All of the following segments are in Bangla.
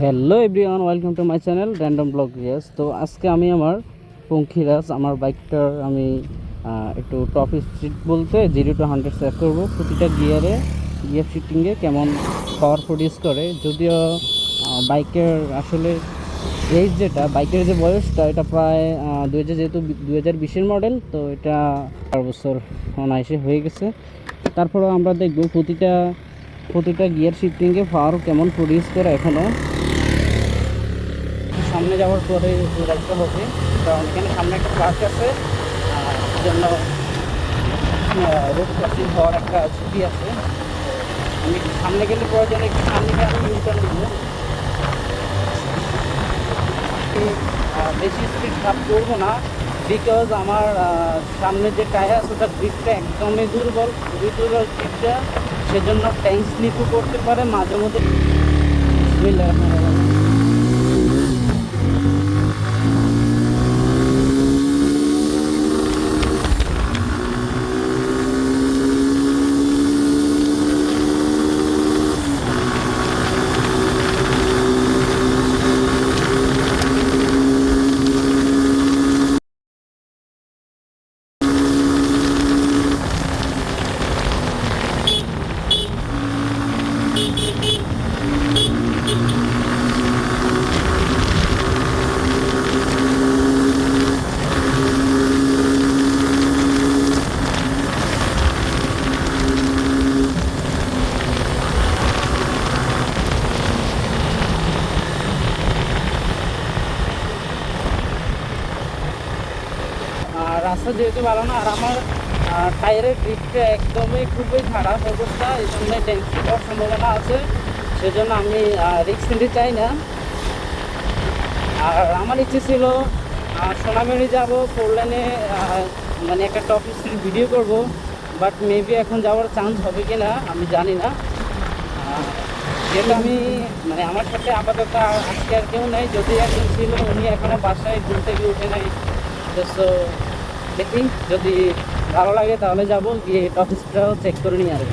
Hello everyone welcome to my channel random blog Riyas তো আজকে আমি আমার পঙ্খিরাজ, আমার বাইকটার আমি একটু টপ স্পিড বলতে জিরো টু হান্ড্রেড সেট করব। প্রতিটা গিয়ারে গিয়ার শিফটিংয়ে কেমন পাওয়ার প্রডিউস করে। যদিও বাইকের আসলে এইজ যেটা, বাইকের যে বয়সটা, এটা প্রায় দু হাজার যেহেতু দু হাজার বিশের মডেল তো এটা চার বছর অনায়াসে হয়ে গেছে। তারপরেও আমরা দেখব প্রতিটা প্রতিটা গিয়ার শিফটিংয়ে পাওয়ার কেমন প্রডিউস করে এখনও সামনে যাওয়ার পরে রাখতে হবে। কারণ এখানে সামনে একটা পার্ক আছে জন্য রোড ক্রসিং হওয়ার একটা ঝুঁকি আছে। আমি সামনে গেলে প্রয়োজন একটু সামনে গিয়ে আমি ইউটার্ন দিব বেশি স্পিড খাপ করব না বিকজ আমার সামনে যে টায়ার আছে ওটার গ্রিপটা একদমই দুর্বল, খুবই দুর্বল গ্রিপটা সেজন্য ট্যাঙ্ক স্লিপও করতে পারে, মাঝে মধ্যে। রাস্তা যেহেতু ভালো না, আর আমার টায়ারের গ্রিপটা একদমই খুবই খারাপ অবস্থা, এই জন্য ট্যাঙ্কি হওয়ার সম্ভাবনা আছে। সেজন্য আমি রিক্স নিতে চাই না। আর আমার ইচ্ছে ছিল সোনামেরি যাব ফোর লাইনে মানে একটা টপ স্পিড ভিডিও করব বাট মেবি এখন যাওয়ার চান্স হবে কি না আমি জানি না। যেহেতু আমি মানে আমার সাথে আপাতত আজকে আর কেউ নেই, যদি একজন ছিল, উনি এখনও বাসায় ঘুরতে গিয়ে উঠে নাই। সো দেখি। যদি ভালো লাগে তাহলে যাব গিয়ে অফিসটাও চেক করে নিয়ে আসব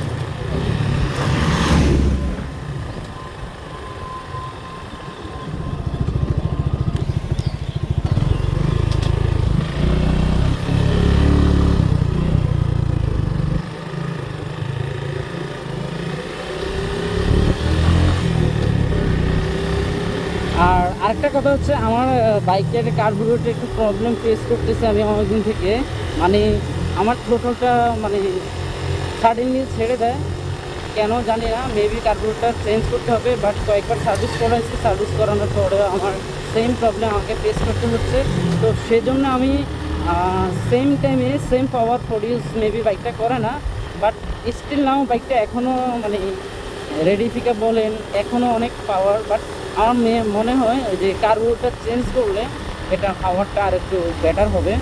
আর আরেকটা কথা হচ্ছে আমার বাইকের কার্বোরেটে একটু প্রবলেম ফেস করতেছে আমি অনেকদিন থেকে। মানে আমার থ্রোটলটা মানে সাডেনলি ছেড়ে দেয়। কেন জানি না মেবি কার্বোরেটর চেঞ্জ করতে হবে বাট কয়েকবার সার্ভিস করাইছি সার্ভিস করানোর পরে আমার সেম প্রবলেম আমাকে ফেস করতে হচ্ছে। তো সেজন্য আমি সেম টাইমে সেম পাওয়ার প্রডিউস মেবি বাইকটা করে না বাট স্টিল নাও বাইকটা এখনও মানে রেডিফিকা বলেন এখনও অনেক পাওয়ার বাট আমার মে- মনে হয় যে কার্বোটা চেঞ্জ করলে এটা পাওয়ারটা আর একটু বেটার হবে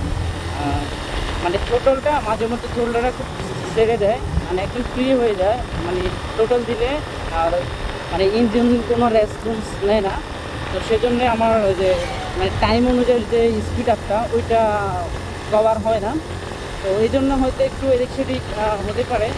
মানে টোটালটা মাঝে মধ্যে টোটালটা খুব ছেড়ে দেয় মানে একদম ফ্রি হয়ে যায়। মানে টোটাল দিলে আর মানে ইঞ্জিন কোনো রেসপন্স নেয় না। তো সেজন্যে আমার ওই যে মানে টাইম অনুযায়ী যে স্পিড আপটা ওইটা কভার হয় না। তো এই জন্য হয়তো একটু এদিক সেদিক হতে পারে।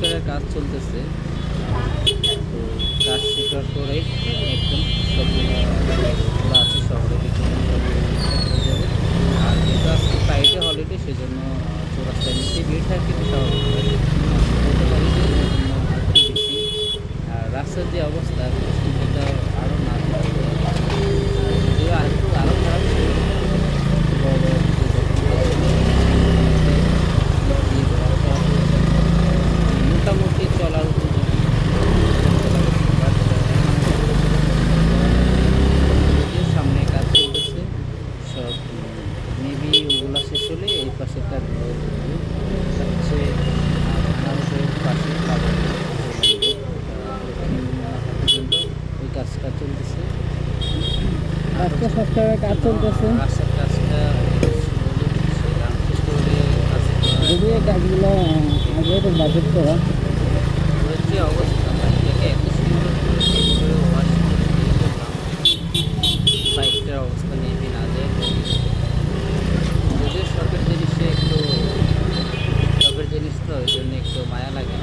সংস্কারের কাজ চলতেছে। তো কাজ শেষ হওয়ার পরে একদম সবগুলো খোলা আছে, শহরে আর যেহেতু আজকে ফ্রাইডে হলিডে সেজন্য চৌরাস্তায় নিচে ভিড় থাকে আর রাস্তার যে অবস্থা মেবি ওগুলা শেষ হলে এই পাশে হচ্ছে আনারসের পাশে ওই কাজটা চলতেছে। আজকে সপ্তাহে কাজ চলতেছে। রাস্তার কাজটা slowly হচ্ছে। রামকৃষ্ণ রোডে কাজটা যদি এই কাজগুলো আগে তো বাজেট করা। অবস্থা বাইকটাকে এত সুন্দর করে সেইভাবে ওয়াশ করে দিয়ে করলাম বাইকটার অবস্থা নিয়ে না যায় যদিও শখের জিনিসে একটু শখের জিনিস তো ওই জন্য একটু মায়া লাগে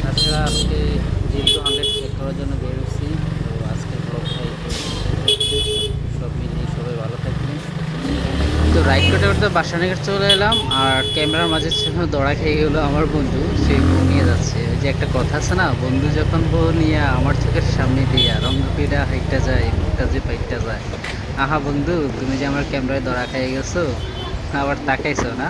তাছাড়া আজকে যেহেতু হান্ড্রেড চেক করার জন্য বেরোচ্ছি তো আজকের ব্লগটা সব মিলিয়ে সবাই ভালো থাকবেন তো রাইড করতে করতে বাসানগর চলে এলাম, আর ক্যামেরার মাঝে দড়া খেয়ে গেলো আমার বন্ধু। সে বউ নিয়ে যাচ্ছে। ওই যে একটা কথা আছে না, বন্ধু যখন বউ নিয়ে আমার চোখের সামনে দিয়া রঙ পিড়া হাইটটা যায়, মুখটা যে পাইটটা যায়, আহা বন্ধু, তুমি যে আমার ক্যামেরায় দড়া খেয়ে গেছো, আবার তাকাইছো না?